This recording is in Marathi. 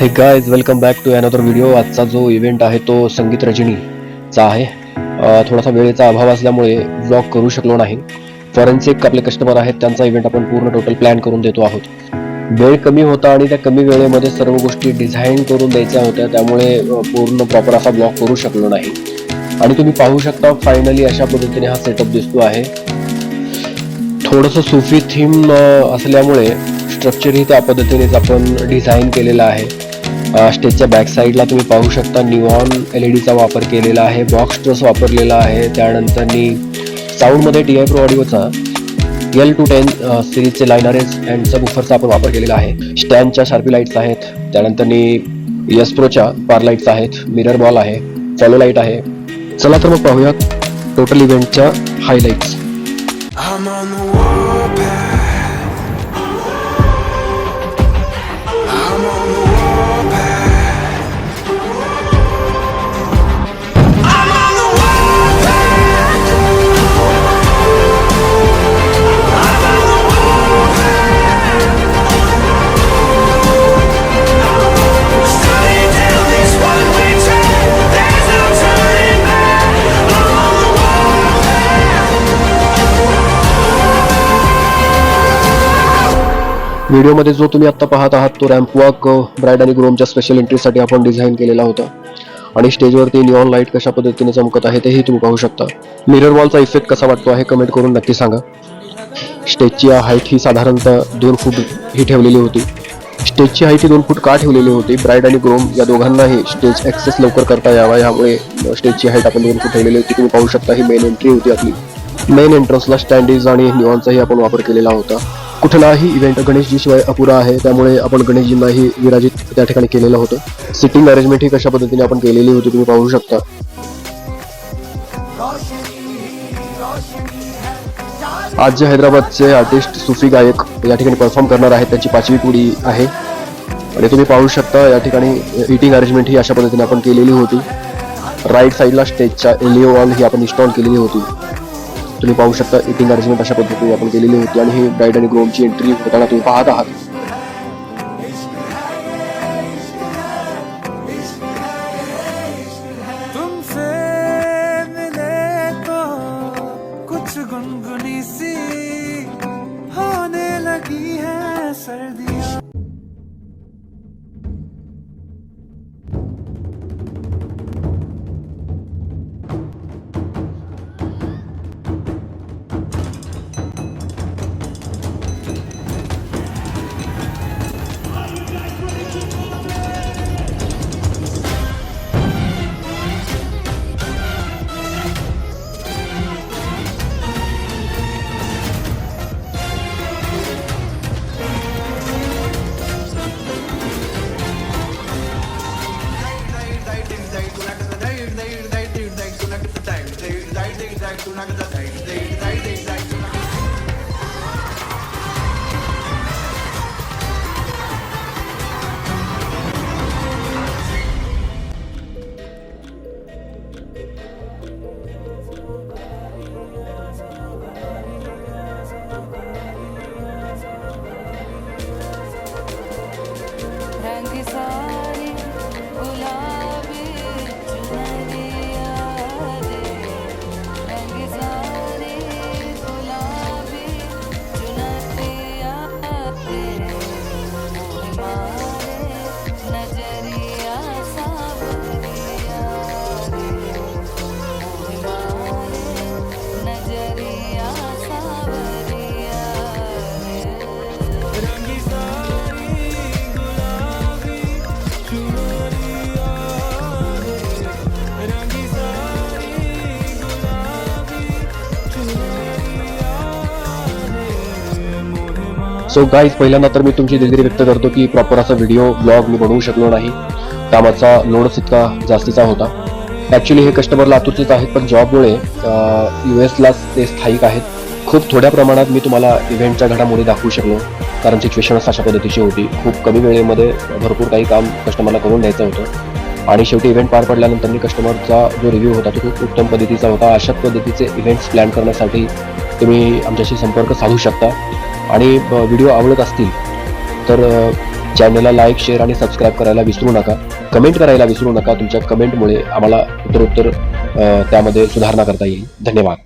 Hey guys welcome back to another video आजचा जो इव्हेंट आहे तो संगीत रजनीचा आहे. थोडासा वेळेचा अभाव असल्यामुळे व्लॉग करू शकलो नाही. फॉरेन्सिक आपले कस्टमर आहेत त्यांचा इव्हेंट आपण पूर्ण टोटल प्लॅन करून देतो आहोत. वेळ कमी होता आणि त्या कमी वेळेमध्ये सर्व गोष्टी डिझाईन करून द्यायच्या होत्या त्यामुळे पूर्ण प्रॉपर असा ब्लॉग करू शकलो नाही. आणि तुम्ही पाहू शकता फायनली अशा पद्धतीने हा सेटअप दिसतो आहे. थोडंसं सुफी थीम असल्यामुळे स्ट्रक्चरही त्या पद्धतीनेच आपण डिझाईन केलेलं आहे. स्टेजच्या बॅक साईडला तुम्ही पाहू शकता निवॉन एल ई डीचा वापर केलेला आहे बॉक्स ट्रस वापरलेला आहे. त्यानंतरनी साऊंडमध्ये टी आय प्रो ऑडिओचा एल टू टेन सिरीजचे लायनारेज अँड सब उफरचा आपण वापर केलेला आहे. स्टँडच्या शार्पी लाईट्स आहेत. त्यानंतरनी यस प्रोच्या पार लाईट्स आहेत. मिरर बॉल आहे. फॉलो लाइट आहे. चला तर मग पाहूयात टोटल इव्हेंटच्या हायलाईट्स व्हिडिओमध्ये जो तुम्ही आत्ता पाहत आहात तो रॅम्प वॉक ब्राईड आणि ग्रोमच्या स्पेशल एंट्रीसाठी आपण डिझाईन केलेला होता. आणि स्टेजवरती निऑन लाइट कशा पद्धतीने चमकत आहे तेही तुम्ही पाहू शकता. मिरर वॉलचा इफेक्ट कसा वाटतो आहे कमेंट करून नक्की सांगा. स्टेजची हाईट ही साधारणतः दोन फूट ही ठेवलेली होती. स्टेजची हाईट ही दोन फूट का ठेवलेली होती? ब्राईड आणि ग्रोम या दोघांनाही स्टेज ॲक्सेस लवकर करता यावा यामुळे स्टेजची हाईट आपण दोन फूट ठेवलेली होती. तुम्ही पाहू शकता ही मेन एंट्री होती आपली. मेन एंट्रन्सला स्टँडीज आणि निऑनचाही आपण वापर केलेला होता. कुठलाही इव्हेंट गणेशजी शिवाय अपुरा आहे. त्यामुळे आपण गणेशजींनाही विराजित त्या ठिकाणी केलेलं होतं. सिटिंग अरेंजमेंट ही कशा पद्धतीने आपण केलेली होती तुम्ही पाहू शकता. आज जे हैदराबादचे आर्टिस्ट सुफी गायक या ठिकाणी परफॉर्म करणार आहेत. त्यांची पाचवी पिढी आहे. आणि तुम्ही पाहू शकता या ठिकाणी इटिंग अरेंजमेंट ही अशा पद्धतीने आपण केलेली होती. राईट साईडला स्टेजच्या एलिओ वॉल ही आपण इन्स्टॉल केलेली होती. तुम्ही पाहू शकता इटिंग अरेंजमेंट अशा पद्धतीने आपण केलेली होती आणि हे ब्राईड आणि ग्रोमची एंट्री होताना तुम्ही पाहत आहात. una que te so guys पहिल्यांदा तर मी तुमची दिलगिरी व्यक्त करतो की प्रॉपर असा व्हिडिओ ब्लॉग मी बनवू शकलो नाही. कामाचा लोडच इतका जास्तीचा होता. ॲक्च्युली हे कस्टमर लातूरचेच आहेत पण जॉबमुळे यू एसलाच ते स्थायिक आहेत. खूप थोड्या प्रमाणात मी तुम्हाला इव्हेंटच्या घडामोडी दाखवू शकलो. कारण सिच्युएशनच अशा पद्धतीची होती. खूप कमी वेळेमध्ये भरपूर काही काम कस्टमरला करून द्यायचं होतं. आणि शेवटी इव्हेंट पार पडल्यानंतर मी कस्टमरचा जो रिव्ह्यू होता तो खूप उत्तम पद्धतीचा होता. अशा पद्धतीचे इव्हेंट्स प्लॅन करण्यासाठी तुम्ही आमच्याशी संपर्क साधू शकता. आणि व्हिडिओ आवडत असतील तर चॅनलला लाईक शेअर आणि सबस्क्राईब करायला विसरू नका. कमेंट करायला विसरू नका. तुमच्या कमेंटमुळे आम्हाला उत्तरोत्तर त्यामध्ये सुधारणा करता येईल. धन्यवाद.